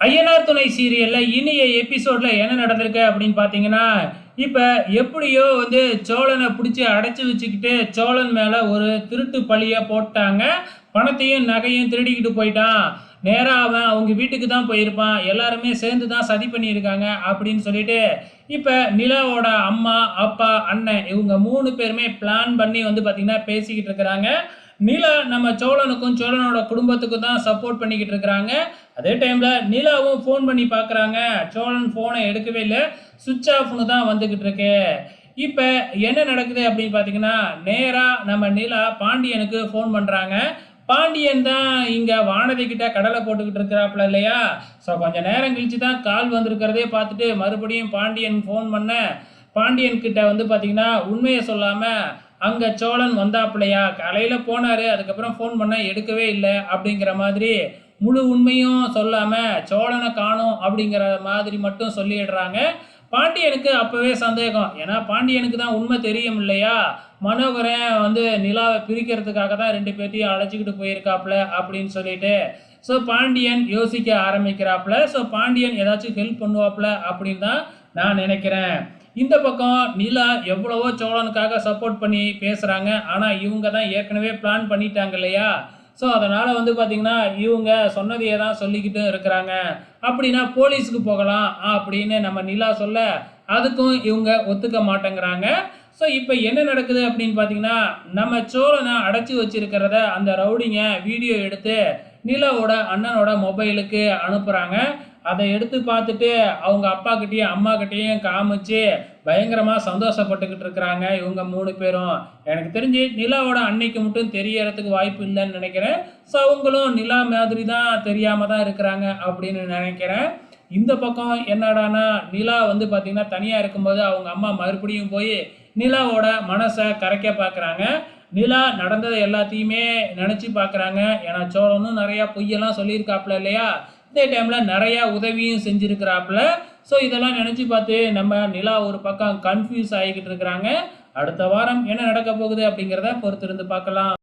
ஐயனார் துணை சீரியல்ல இனிய எபிசோட்ல என்ன நடந்திருக்கு அப்படின்னு பார்த்தீங்கன்னா இப்போ எப்படியோ வந்து சோழனை பிடிச்சி அடைச்சி வச்சுக்கிட்டு சோழன் மேலே ஒரு திருட்டு பழியை போட்டாங்க. பணத்தையும் நகையும் திருடிக்கிட்டு போயிட்டான். நேராக அவன் அவங்க வீட்டுக்கு தான் போயிருப்பான். எல்லாருமே சேர்ந்து தான் சதி பண்ணியிருக்காங்க அப்படின்னு சொல்லிட்டு இப்போ நிலாவோட அம்மா அப்பா அண்ணன் இவங்க மூணு பேருமே பிளான் பண்ணி வந்து பார்த்திங்கன்னா பேசிக்கிட்டு இருக்கிறாங்க. நிலா நம்ம சோழனுக்கும் சோழனோட குடும்பத்துக்கும் தான் சப்போர்ட் பண்ணிக்கிட்டு இருக்கிறாங்க. அதே டைமில் நிலாவும் ஃபோன் பண்ணி பார்க்குறாங்க. சோழன் ஃபோனை எடுக்கவே இல்லை. சுவிட்ச் ஆஃப்னு தான் வந்துக்கிட்டு இருக்கு. இப்போ என்ன நடக்குது அப்படின்னு பார்த்தீங்கன்னா நேராக நம்ம நிலா பாண்டியனுக்கு ஃபோன் பண்ணுறாங்க பாண்டியன் தான் இங்கே வானதி கிட்ட கடலை போட்டுக்கிட்டு இருக்கிறாப்புல இல்லையா? ஸோ கொஞ்சம் நேரம் கழிச்சு தான் கால் வந்திருக்கிறதே பார்த்துட்டு மறுபடியும் பாண்டியன் ஃபோன் பண்ண. பாண்டியன் கிட்ட வந்து பார்த்தீங்கன்னா உண்மையை சொல்லாமல் அங்கே சோழன் வந்தாப்புலையா? காலையில் போனார் அதுக்கப்புறம் ஃபோன் பண்ண எடுக்கவே இல்லை அப்படிங்கிற மாதிரி முழு உண்மையும் சொல்லாமல் சோழனை காணும் அப்படிங்கிற மாதிரி மட்டும் சொல்லிடுறாங்க. பாண்டியனுக்கு அப்போவே சந்தேகம். ஏன்னா பாண்டியனுக்கு தான் உண்மை தெரியும் இல்லையா? மனோகரன் வந்து நிலாவை பிரிக்கிறதுக்காக தான் ரெண்டு பேர்த்தையும் அழைச்சிக்கிட்டு போயிருக்காப்புல அப்படின்னு சொல்லிட்டு. ஸோ பாண்டியன் யோசிக்க ஆரம்பிக்கிறாப்புல. ஸோ பாண்டியன் ஏதாச்சும் ஹெல்ப் பண்ணுவாப்புல அப்படின்னு தான் நான் நினைக்கிறேன். இந்த பக்கம் நிலா எவ்வளவோ சோழனுக்காக சப்போர்ட் பண்ணி பேசுகிறாங்க ஆனால் இவங்க தான் ஏற்கனவே பிளான் பண்ணிட்டாங்க இல்லையா? ஸோ அதனால் வந்து பார்த்திங்கன்னா இவங்க சொன்னதையே தான் சொல்லிக்கிட்டு இருக்கிறாங்க. அப்படின்னா போலீஸுக்கு போகலாம் அப்படின்னு நம்ம நிலா சொல்ல அதுக்கும் இவங்க ஒத்துக்க மாட்டேங்கிறாங்க. ஸோ இப்போ என்ன நடக்குது அப்படின்னு பார்த்தீங்கன்னா நம்ம சோழனை அடைச்சி வச்சிருக்கிறத அந்த ரவுடிங்க வீடியோ எடுத்து நிலாவோட அண்ணனோட மொபைலுக்கு அனுப்புகிறாங்க அதை எடுத்து பார்த்துட்டு அவங்க அப்பா கிட்டேயும் அம்மா கிட்டேயும் காமிச்சு பயங்கரமாக சந்தோஷப்பட்டுக்கிட்டு இருக்கிறாங்க இவங்க மூணு பேரும். எனக்கு தெரிஞ்சு நிலாவோட அன்னைக்கு மட்டும் தெரியறதுக்கு வாய்ப்பு இல்லைன்னு நினைக்கிறேன். ஸோ அவங்களும் நிலா மாதிரி தான் தெரியாமல் தான் இருக்கிறாங்க அப்படின்னு நினைக்கிறேன். இந்த பக்கம் என்னடானா நிலா வந்து பார்த்திங்கன்னா தனியாக இருக்கும்போது அவங்க அம்மா மறுபடியும் போய் நிலாவோட மனசை கரைக்க பார்க்குறாங்க நிலா நடந்ததை எல்லாத்தையுமே நினச்சி பார்க்குறாங்க ஏன்னா சோழனும் நிறையா பொய்யெல்லாம் சொல்லியிருக்காப்புல இல்லையா? இதே டைமில் நிறையா உதவியும் செஞ்சுருக்கிறாப்புல. ஸோ இதெல்லாம் நினச்சி பார்த்து நம்ம நிலா ஒரு பக்கம் கன்ஃபியூஸ் ஆகிக்கிட்டு இருக்கிறாங்க. அடுத்த வாரம் என்ன நடக்க போகுது அப்படிங்கிறத பொறுத்திருந்து பார்க்கலாம்.